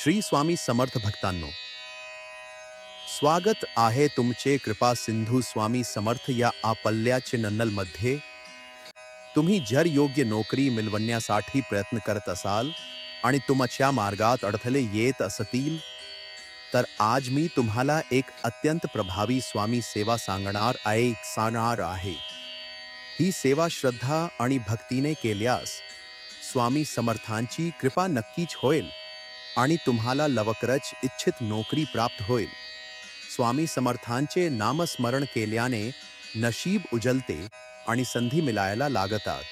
श्री स्वामी समर्थ भक्तांनो, स्वागत आहे तुमचे कृपा सिंधू स्वामी समर्थ या आपल्याचे नन्नलमध्ये तुम्ही जर योग्य नोकरी मिळवण्यासाठी प्रयत्न करत असाल आणि तुमच्या मार्गात अडथळे येत असतील, तर आज मी तुम्हाला एक अत्यंत प्रभावी स्वामी सेवा सांगणार आहे सांगणार आहे. ही सेवा श्रद्धा आणि भक्तीने केल्यास स्वामी समर्थांची कृपा नक्कीच होईल. आणि तुम्हाला लवकरच इच्छित नोकरी प्राप्त होईल. स्वामी समर्थांचे नामस्मरण केल्याने नशीब उजलते आणि संधी मिळायला लागतात.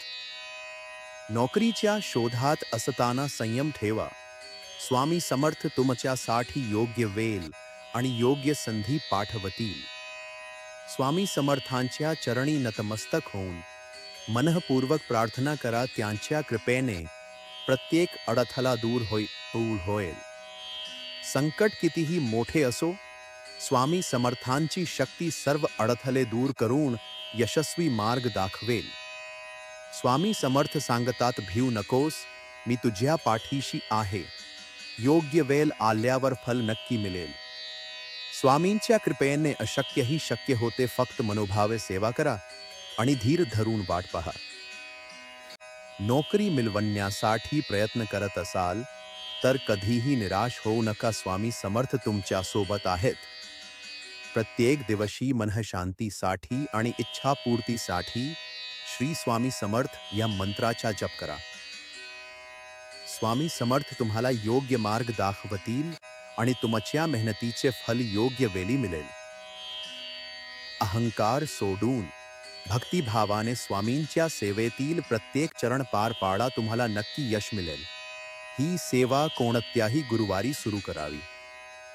नोकरीच्या शोधात असताना संयम ठेवा. स्वामी समर्थ तुमच्यासाठी योग्य वेल आणि योग्य संधी पाठवतील. स्वामी समर्थांच्या चरणी नतमस्तक होऊन मनःपूर्वक प्रार्थना करा त्यांच्या कृपेने प्रत्येक अडथळा दूर होई दूर होईल. संकट कितीही मोठे असो स्वामी समर्थांची शक्ती सर्व अडथळे दूर करून यशस्वी मार्ग दाखवेल. स्वामी समर्थ सांगतात भिऊ नकोस मी तुझ्या पाठीशी आहे. योग्य वेल आल्यावर फल नक्की मिळेल. स्वामींच्या कृपेने अशक्यही शक्य होते फक्त मनोभावे सेवा करा आणि धीर धरून वाट पहा. नोकरी मिळवण्यासाठी प्रयत्न करत असाल तर कधीही निराश होऊ नका स्वामी समर्थ तुमच्यासोबत आहेत. प्रत्येक दिवशी मनःशांतीसाठी आणि इच्छापूर्तीसाठी श्री स्वामी समर्थ या मंत्राचा जप करा. स्वामी समर्थ तुम्हाला योग्य मार्ग दाखवतील आणि तुमच्या मेहनतीचे फल योग्य वेळी मिळेल. अहंकार सोडून भक्तिभावाने स्वामींच्या सेवेतील प्रत्येक चरण पार पाडा तुम्हाला नक्की यश मिळेल. ही सेवा कोणत्याही गुरुवारी सुरू करावी.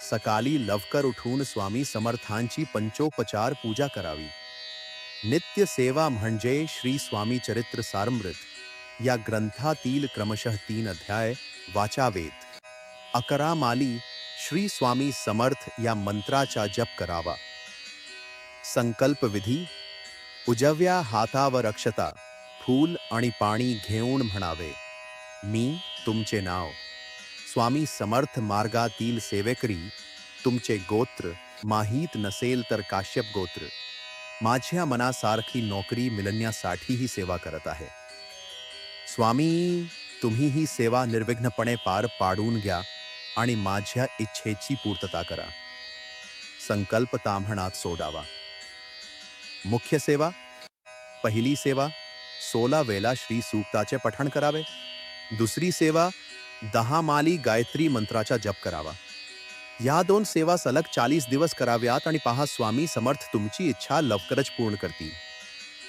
सकाळी लवकर उठून स्वामी समर्थांची पंचोपचार पूजा करावी. नित्य सेवा म्हणजे श्री स्वामी चरित्र सारमृत. या ग्रंथातील क्रमशः तीन अध्याय वाचावेत. अकरा माली श्री स्वामी समर्थ या मंत्राचा जप करावा. संकल्प विधी उजव्या हातावर अक्षता फूल आणि पाणी घेऊन म्हणावे मी तुमचे नाव स्वामी समर्थ मार्गातील सेवेकरी तुमचे गोत्र माहीत नसेल तर काश्यप गोत्र माझ्या मनासारखी नोकरी मिळण्यासाठी ही सेवा करत आहे. स्वामी तुम्ही ही सेवा निर्विघ्नपणे पार पाडून घ्या आणि माझ्या इच्छेची पूर्तता करा. संकल्प ताम्हणात सोडावा. मुख्य सेवा पहिली सेवा सोळा वेळा श्री सूक्ताचे पठण करावे दुसरी सेवा दहा माली गायत्री मंत्राचा जप करावा या दोन सेवा सलग चाळीस दिवस कराव्यात आणि पहा स्वामी समर्थ तुमची इच्छा लवकरच पूर्ण करतील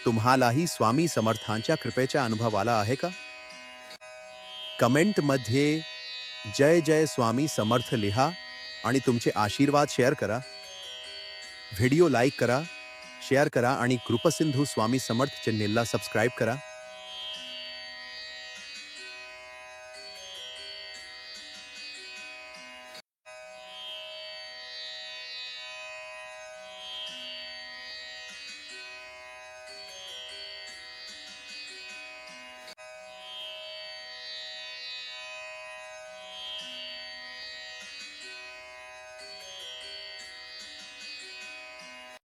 तुम्हालाही स्वामी समर्थांच्या कृपेचा अनुभव आला आहे का कमेंटमध्ये जय जय स्वामी समर्थ लिहा आणि तुमचे आशीर्वाद शेअर करा व्हिडिओ लाईक करा शेअर करा आणि कृपसिंधू स्वामी समर्थ चॅनेलला सबस्क्राईब करा.